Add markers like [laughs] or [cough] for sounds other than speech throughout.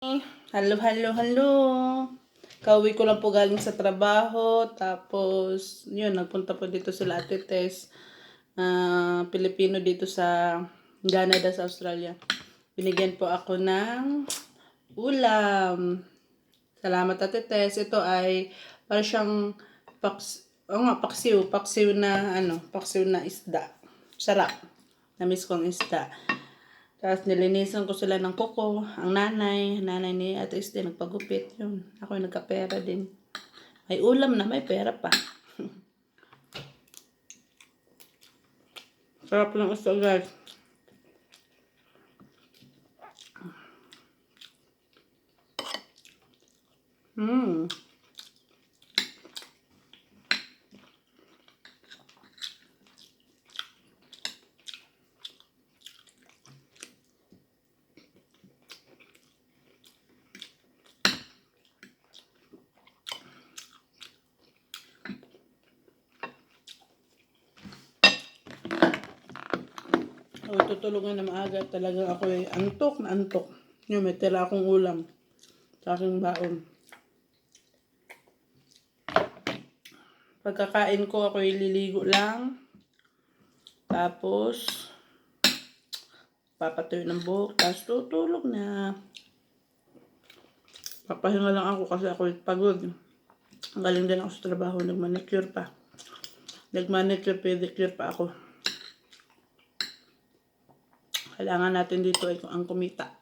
Hello, hello, hello. Kauwi ko lang po galing sa trabaho. Tapos, yun, nagpunta po dito sila Ate Tess. ah, Pilipino dito sa Canada, sa Australia. Binigyan po ako ng ulam. Salamat Ate Tess. Ito ay para siyang paks, oh nga, paksiw. Paksiw na, ano, paksiw na isda. Sarap. Namiss ko ang isda. Tapos nilinisan ko sila ng kuko. Ang nanay, nanay ni Ate Este, nagpagupit yun. Ako yung nagkapera din. May ulam na, may pera pa. [laughs] Sarap ng gusto guys. O, tutulungan na maaga. Talaga ako eh. Antok na antok. Yun, may tira akong ulam. Sa aking baon. Pagkakain ko, ako ililigo lang. Tapos, papatuyo ng buhok. Tapos tutulog na. Papahinga lang ako kasi ako pagod. Galing din ako sa trabaho. Nagmanicure pa. Nagmanicure, pedicure pa ako. Kailangan natin dito ay ang kumita.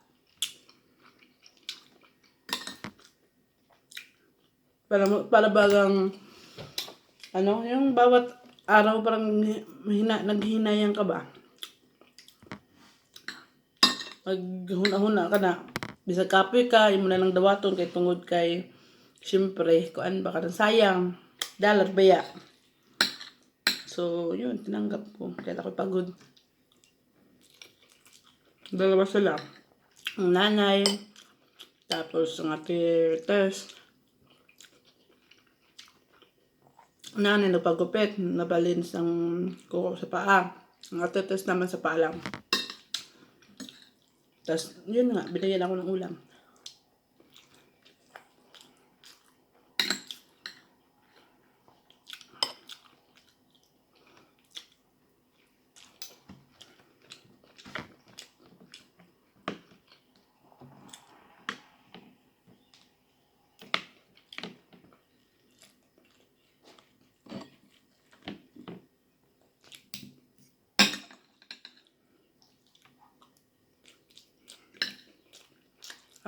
Para, para bagang, ano, yung bawat araw parang hina, naghinayang ka ba? Maghuna-huna ka na. Bisa kapoy ka, yung mo na lang dawaton kay tungod kay, siyempre, kuan ba ka ng sayang, dalar baya. So, yun, tinanggap ko. Kaya ako pagod. Dalawa sila. Ang nanay, tapos ang ate Tess. Nanay nagpagupit, nabalins ang kuko sa paa. Ang ate Tess naman sa paa lang. Tapos, yun nga, binigyan ako ng ulam.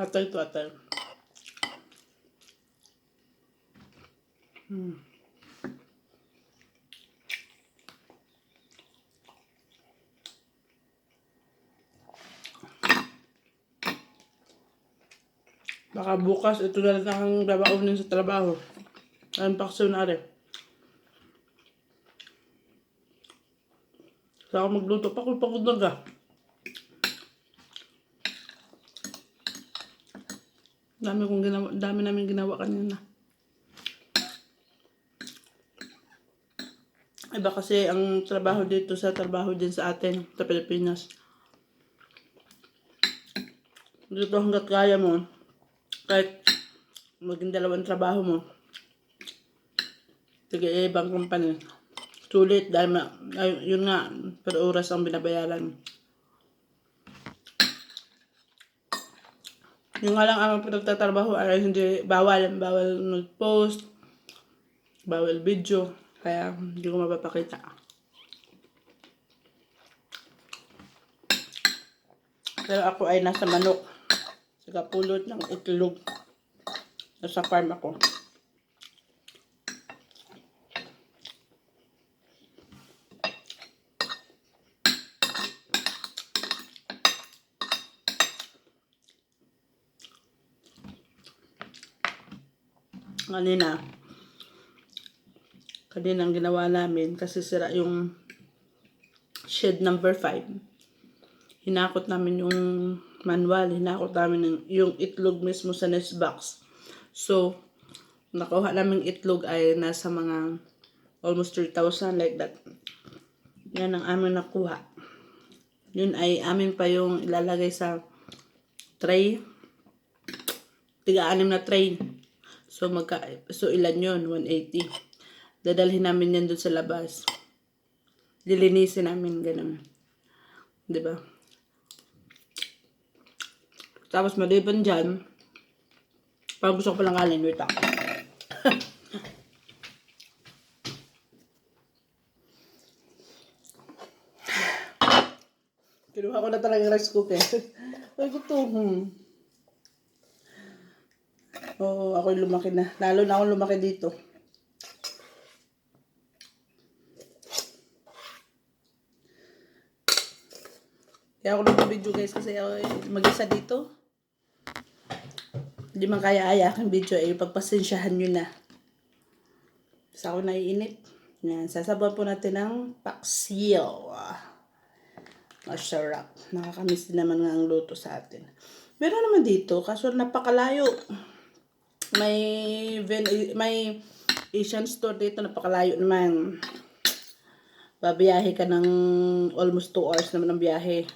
Atay to atay. Hmm. Baka bukas ito na lang ang babaunin sa trabaho. Ang pakso na rin. Sa ako magluto, pakul-pakul na ka. Dami kong ginawa, dami namin ginawa kanina. Iba kasi ang trabaho dito sa trabaho din sa atin, sa Pilipinas. Dito hanggat kaya mo, kahit maging dalawang trabaho mo, sige ibang company. Sulit dahil ma, ay, yun nga, per oras ang binabayaran. Yung nga lang ang pinagtatrabaho ay hindi bawal, bawal mag-post, bawal video, kaya hindi ko mapapakita. Pero ako ay nasa manok. Sa pulot ng itlog. Nasa farm ako. Kanina kanina ang ginawa namin kasi sira yung shed number 5 hinakot namin yung manual hinakot namin ng, yung itlog mismo sa nest box. So nakuha namin itlog ay nasa mga almost 3,000 like that. Yan ang amin nakuha. Yun ay amin pa yung ilalagay sa tray. Tiga-anim na tray. So, magka, so ilan yun? 180. Dadalhin namin yan doon sa labas. Lilinisin namin, ganun. ba? Tapos maliban dyan, parang gusto ko palang kanin, wait lang. [laughs] Kinuha ko na talaga rice cooker. [laughs] Ay, gusto. Hmm. Oo, ako yung lumaki na. Lalo na ako lumaki dito. Kaya ako nag-video guys kasi ako mag-isa dito. Hindi man kaya aya ang video eh, pagpasensyahan nyo na. Tapos ako naiinit. Yan, sasabaw po natin ng paksiw. Masarap. Nakakamiss din naman nga ang luto sa atin. Meron naman dito, kaso napakalayo. May, may Asian store dito, napakalayo naman. Babiyahe ka ng almost 2 hours naman ng biyahe.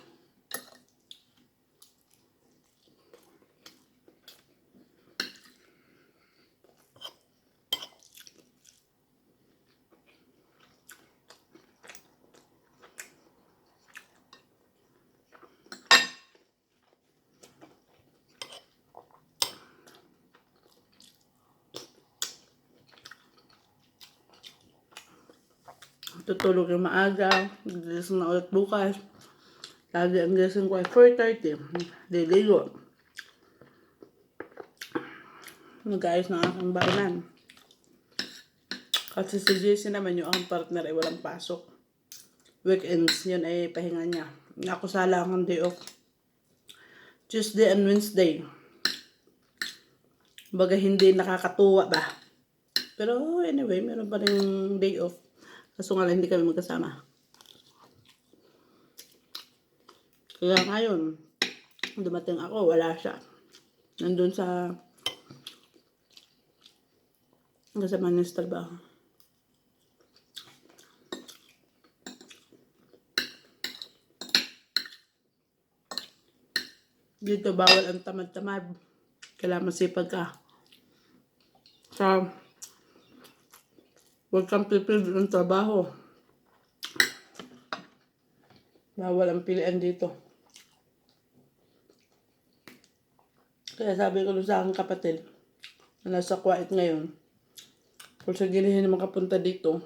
Tutulog yung maaga, gising na ulit bukas. Lagi ang gising ko ay 4.30, liligo. Nag-ayos ng aking bayanan. Kasi si JC naman yung aking partner ay walang pasok. Weekends, yun ay pahinga niya. Ako sala akong day off. Tuesday and Wednesday. Baga hindi nakakatuwa ba? Pero anyway, meron pa rin day off. Kaso nga lang, hindi kami magkasama. Kaya ngayon, dumating ako, wala siya. Nandun sa kasama niya sa trabaho. Dito bawal ang tamad-tamad. Kailangan masipag ka. Sa Huwag kang pipil ng trabaho. Bawal ang pilian dito. Kaya sabi ko sa aking kapatid, na nasa Kuwait ngayon, kung sa gilihin na makapunta dito,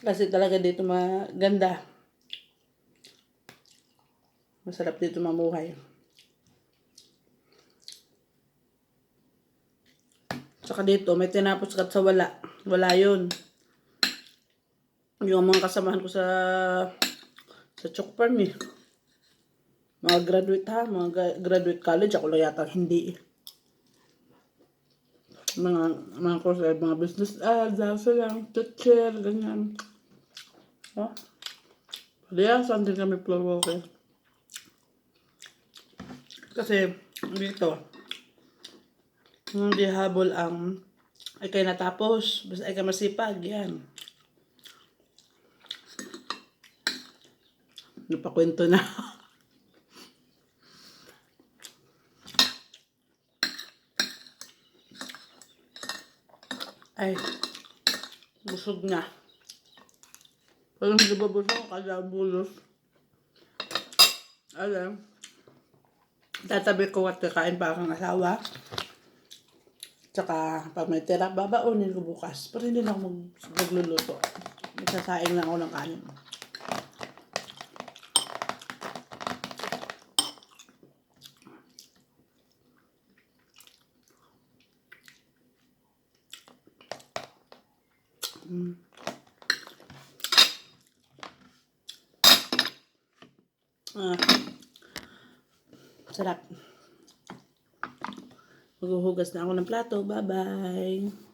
kasi talaga dito maganda. Masarap dito mamuhay. Tsaka dito, may tinapos kat sa wala. Wala yun. Yung mga kasamahan ko sa sa Chok Farm eh. Mga graduate ha, mga ga- graduate college. Ako lang yata hindi eh. Mga, mga course, eh, mga business ads, ah, lang, teacher, ganyan. Oh. Kaya, saan din kami floor walker. Kasi, dito, hindi habol ang ay kayo natapos. Basta ay masipag. Yan. Napakwento na. [laughs] ay, busog na. Parang hindi ba busog? Kaya bulos. Alam. Tatabi ko at kakain pa akong asawa. Tsaka, pag may tira, babaunin ko bukas. Pero hindi na ako mag magluluto. Magsasaing lang ako ng kanin. Mm. Ah. Sarap. Maghuhugas na ako ng plato. Bye-bye.